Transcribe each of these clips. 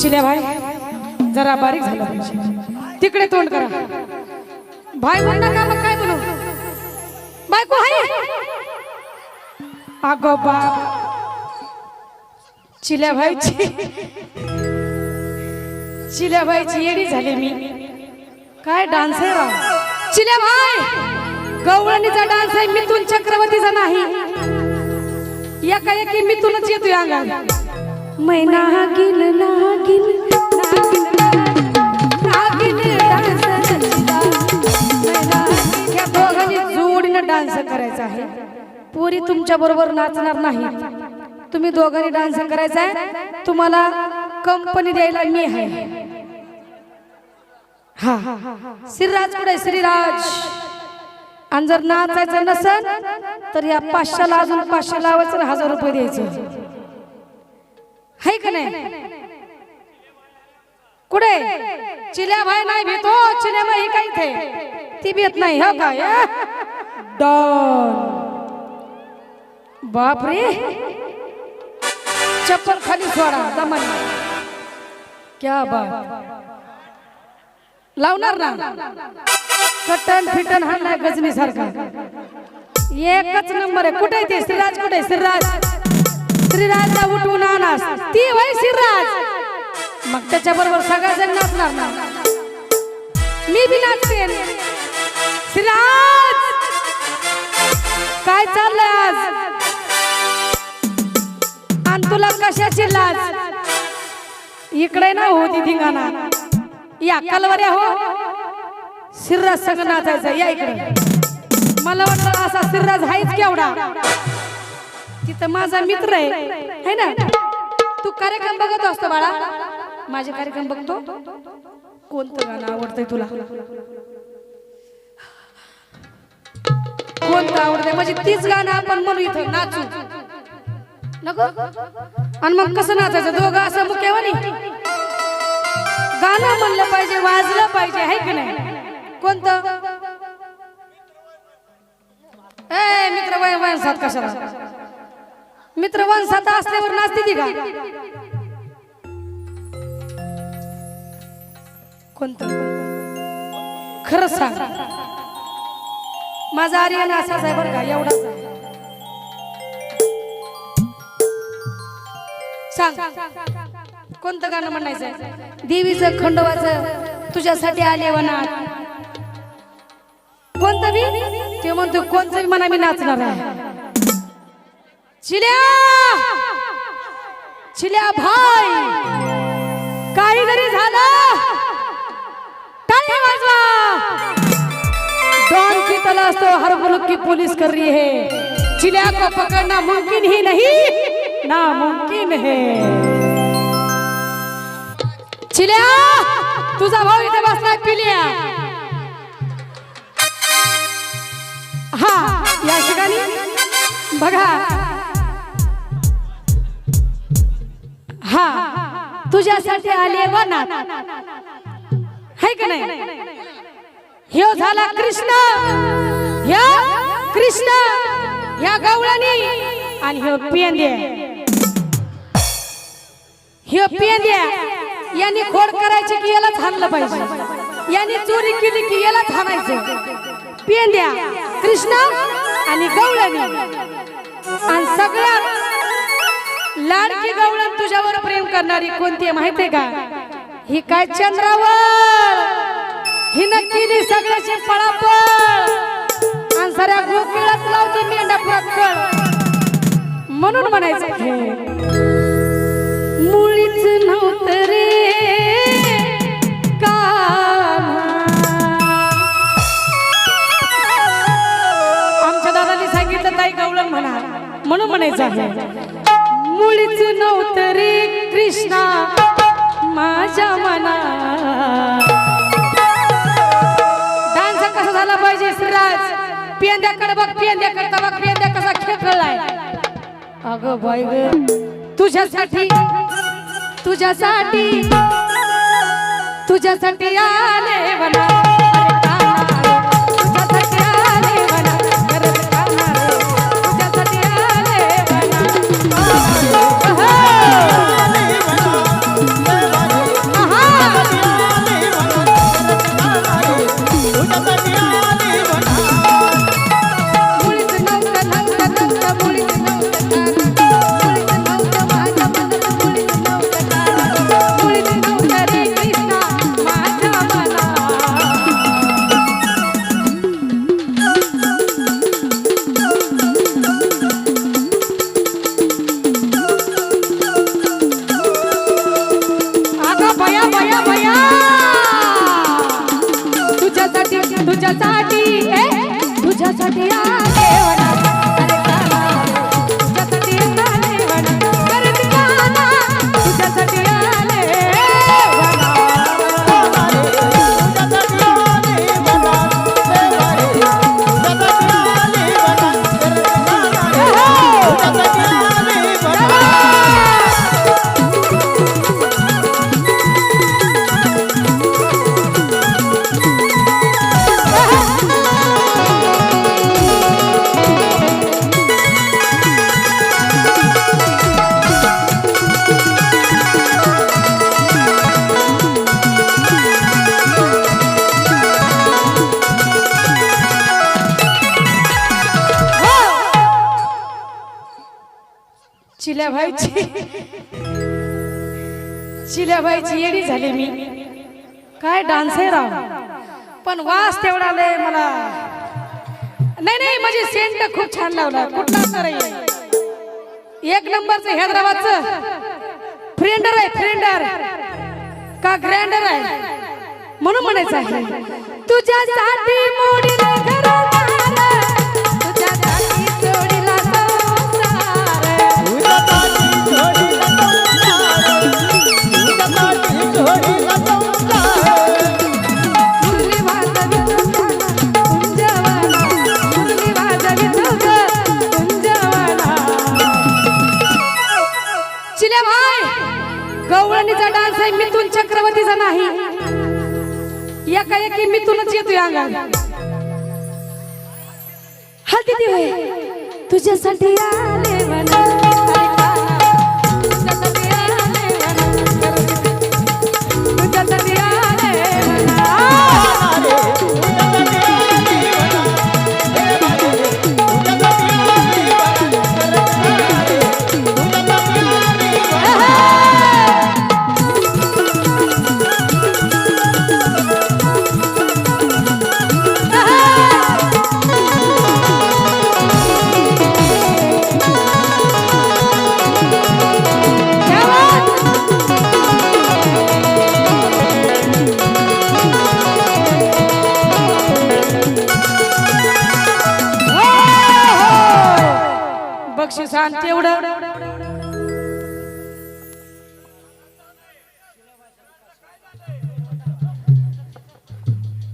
चिल्या भाई जरा बारीक झालं. पाहिजे तिकडे तोंड करा. भाई म्हण का मग काय बोलू? बायको हाय अगो बाप. चिल्या भाईची चिल्या भाईची येडी झाली मी. काय डान्स आहे राव? चिल्या भाई गवळणीचा डान्स आहे मिथून चक्रवर्तीचा नाही. एका एकी मिथूनच येतोय अंगाला मैना नागिन नागिन नागिन नागिन डान्स या दोघांनी जोडीनं डान्स करायचा आहे. पुरी तुमच्या बरोबर नाचणार नाही. तुम्ही दोघांनी डान्स करायचा आहे. तुम्हाला कंपनी द्यायला मी आहे. हा. श्रीराज कुठे श्रीराज आणि जर नाचायचं नसेल तर या पाचशेला अजून पाचशे लावायचं हजार रुपये द्यायचे. है का नाही? कुठे चिल्या भाई नाही भेटो चिल्या भाई काही थे। ती भेट नाही हो काय डॉन। बापरे चप्पल खाली सोडा दमन। क्या बात। लावणार ना। कटन फिटन हा नाही गजनी सारखा। एकच नंबर आहे. कुठे आहे ते? श्रीराज कुठे आहे? श्रीराजचा उठवून आणा ती वय श्रीराज. मग त्याच्या बरोबर सगळेजण नाचणार ना? मी बी नाचते श्रीराज! काय चाललंय आज? आणि तुला कशाची लाज? इकडे ना होती धिंगाणा. या कलवऱ्या हो. सिर्राज संग नाचायचं. या इकडे. मला वाटलं असा सिर्राज आहेच केवढा. तिथं माझा मित्र आहे. है ना? तू कार्यक्रम बघत असतो बाळा. माझे कार्यक्रम बघतो. कोणतं गाणं आवडतंय तुला? कोणतं आवडतंय? म्हणजे तीच गाणं आपण म्हणू इथं नाचू. नको? आणि मग कसं नाचायचं? दोघं असं मुख्यवानी गाणं म्हणलं पाहिजे वाजलं पाहिजे आहे की नाही? कोणतं? ए मित्र वय वंसात कशाला? मित्र वंसात असल्यावर नाचते ती का? कोणतं? खरंच सांग. माझा आर्यन असाच आहे बरं का एवढा. सांग. कोणतं गाणं म्हणायचं देवीचं खंडोबाचं तुझ्यासाठी आले वनात. कोणतं बी? ते म्हणतो कोणतं म्हणा मी नाचणार आहे. चिल्या! चिल्या भाई! काही जरी झालं! टाळी वाजवा! डॉन की तलाश तो हर मुल्क की पुलिस कर रही है। चिल्या को पकड़ना मुमकिन ही नहीं नामुमकिन है। चिल्या तुझा भाऊ इथे बसलाय पिल्या। हा या ठिकाणी बघा। तुझ्यासाठी आले वनात. है का नाही? ह्यो झाला कृष्ण. ह्या कृष्ण. ह्या गवळणी. आणि ह्यो पेंद्या. ह्यो पेंद्या. यांनी खोड करायची की याला थांबलं पाहिजे. यांनी चोरी केली की याला थांबायचं पियंद्या कृष्ण आणि गवळणी. आणि सगळ्यात लाडकी गवळण तुझ्यावर प्रेम करणारी कोणती आहे माहितीये का? ही काय चंद्रावर ही नक्की सगळ्याची पळापळ. आणि साऱ्या गोकुळात लावते मेंढापुरात कळ म्हणून म्हणायचं मुळीच नव्हतं रे आमच्या दादानी सांगितलं ताई गवळण म्हणा. म्हणून म्हणायचं आहे. मुळीच नव्हतं रे कृष्णा. माझ्या मना डान्स कसा झाला पाहिजे श्रीराज पेंद्याकडे बघ पेंद्याकडे बघ पेंद्या कसा खेळलाय अगं बाई तुझ्यासाठी तुझ्यासाठी तुझ्यासाठी आले वना चिल्याबाईची चिल्याबाईची येडी झाली मी. काय डान्स आहे राव? पण वास तेवढा लय मला. नाही नाही म्हणजे सेंट खूप छान लावला. कुठला तर आहे. एक नंबरचं हैदराबादचं. फ्रेंडर आहे फ्रेंडर का ग्रँडर आहे? म्हणून म्हणायचं आहे. तुझ्यासाठी मोडी घरात आहे मिथून चक्रवर्तीचा नाही. एका एकी मिथूनच येतोय अंगात हा किती होय तुझ्यासाठी आले मला.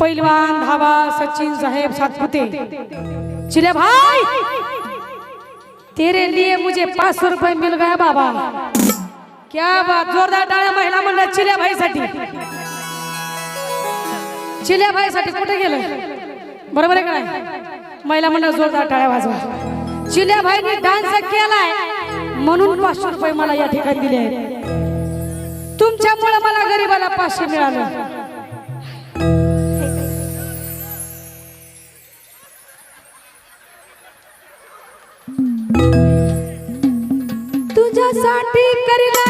पैलवान धावा सचिन साहेब सातपुते. चिले भाई तेरे लिए मुझे पाँच सौ रुपए मिल गया बाबा. क्या बात जोरदार टाळ्या महिला मंडळ चिल्या भाई साठी चिल्या भाई साठी कुठे गेलं? बरोबर आहे काय महिला मंडळ जोरदार टाळ्या वाजवा. चिल्या भाईने डान्स केलाय म्हणून पाचशे रुपये मला या ठिकाणी दिले आहेत. तुमच्यामुळे मला गरीबाला पाचशे मिळालं. तुझ्यासाठी करीला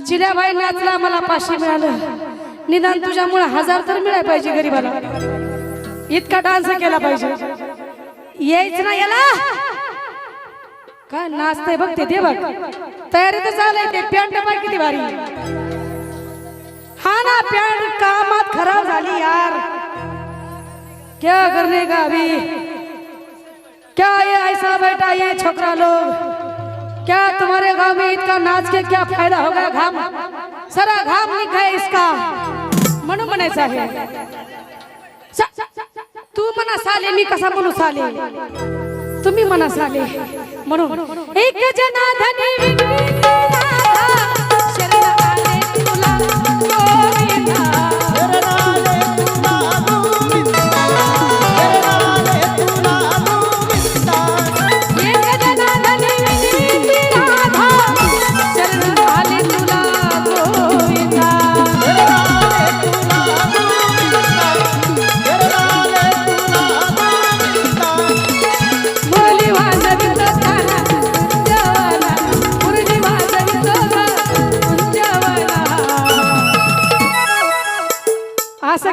चिल्याबाई नाचला मला पाचशे मिळालं. निदान तुझ्यामुळे हजार तर मिळाय पाहिजे गरीबाला. इतका डान्स केला पाहिजे. यायच ना याला? काय नाचते बघ ते दे बघ. तयारी तर चालय ते. पॅन्ट पाय किती भारी. हा ना पॅन्ट कामात खराब झाली यार. क्या करने का अभी? क्या ये ऐसा बैठा ये छोकरा लोग? क्या तुम्हारे गांव में इतना नाच के क्या फायदा होगा घाम? सारा घाम है इसका। म्हणून म्हणायचं आहे तू म्हणा साले मी कसा म्हणू साले? तुम्ही म्हणा साले। म्हणून एक जनाधनी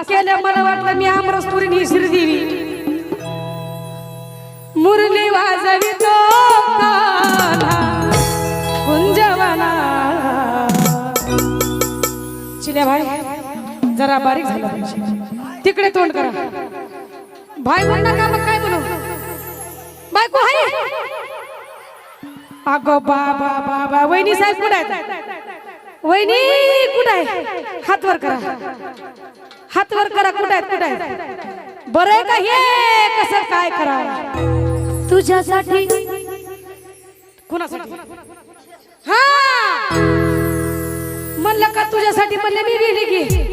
केलं मला वाटलं मी आमरसपुरी ही श्रीदेवी मुरली वाजवी तो कुंजवाला. चिल्या भाई जरा बारीक झालं पाहिजे. तिकडे तोंड करा. भाई बोल नका मग काय बोलू बायको आहे. अगो बाबा बाबा वहिनी साहेब कुठे आहेत? वहिनी कुठे आहे? हात वर करा. हात वर करा कुठे आहेत कुठे आहेत? बरं का हे? कसं काय करा तुझ्यासाठी. कुणासाठी? हा! म्हणलं का तुझ्यासाठी म्हणले मी लिहिली की?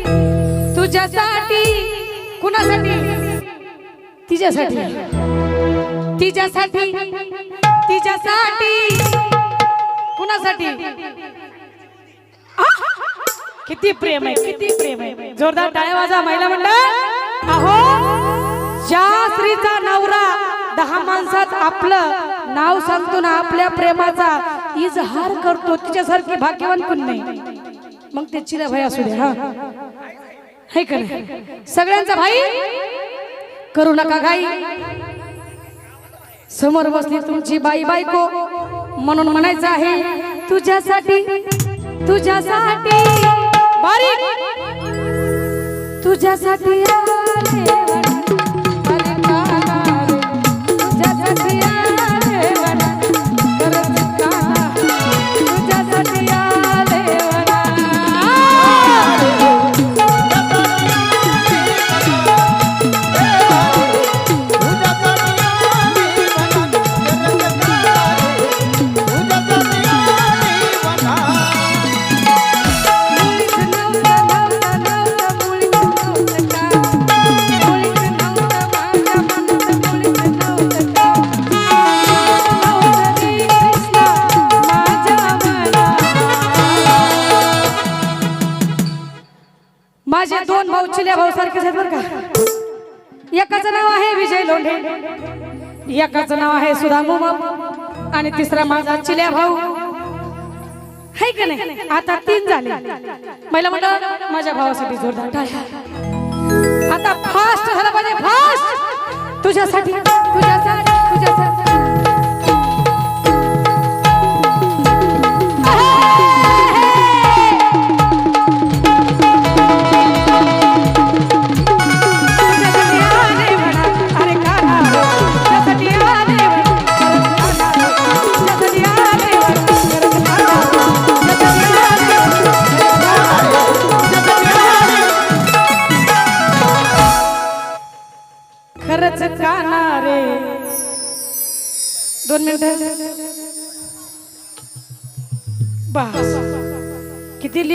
तुझ्यासाठी. कुणासाठी? तिच्यासाठी. तिच्यासाठी. तिच्यासाठी. कुणासाठी! किती प्रेम आहे किती प्रेम आहे. जोरदार टाळ्या वाजा महिला मंडळ. अहो ज्या स्त्रीचा नवरा दहा माणसात आपलं नाव सांगतो ना आपल्या प्रेमाचा इजहार करतो तिच्यासारखी भाग्यवान कोण नाही? मग ते चिरा भाई असू दे हा. सगळ्यांचा भाई करू नका घाई. समोर बसली तुमची बाई बायको म्हणून म्हणायचं आहे तुझ्यासाठी तुझ्यासाठी. बारीक. तुझ्यासाठी आले. एकाचं नाव आहे सुधा भाऊ आणि तिसरा माझा चिल्या भाऊ. है का नाही? आता तीन झाले. मला मंडळ माझ्या भावासाठी जोरदार टाळ्या. आता फास्ट झालं पाहिजे फास्ट तुझ्यासाठी तुझ्यासाठी तुझ्यासाठी.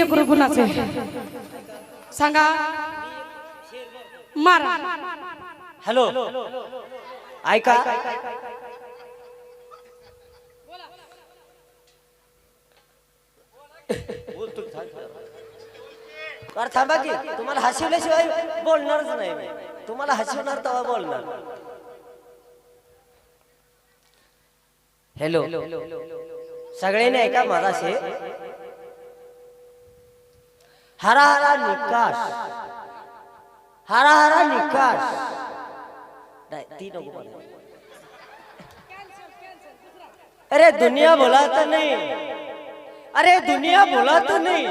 किती लेकरू गुणाचे सांगा मार. हॅलो. ऐका. अरे थांबा की तुम्हाला हसवल्याशिवाय बोलणारच नाही मी. तुम्हाला हसवणार तेव्हा बोलणार. हॅलो. सगळ्यांनी ऐका मराशी हरा हरा निकास हरा हरा निकास नाही ती नको अरे दुनिया बोला तो नहीं। अरे दुनिया बोला तो नहीं।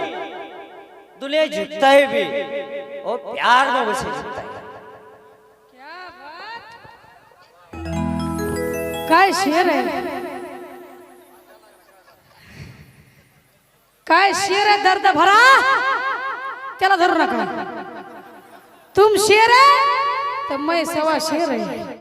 दुनिया झुकता है भी। वो प्यार में बसे झुकता है। काय शेर आहे? काय शेर आहे दर्द भरा? त्याला धरू नका. तुम शेर आहे तर मै सवा शेर आहे.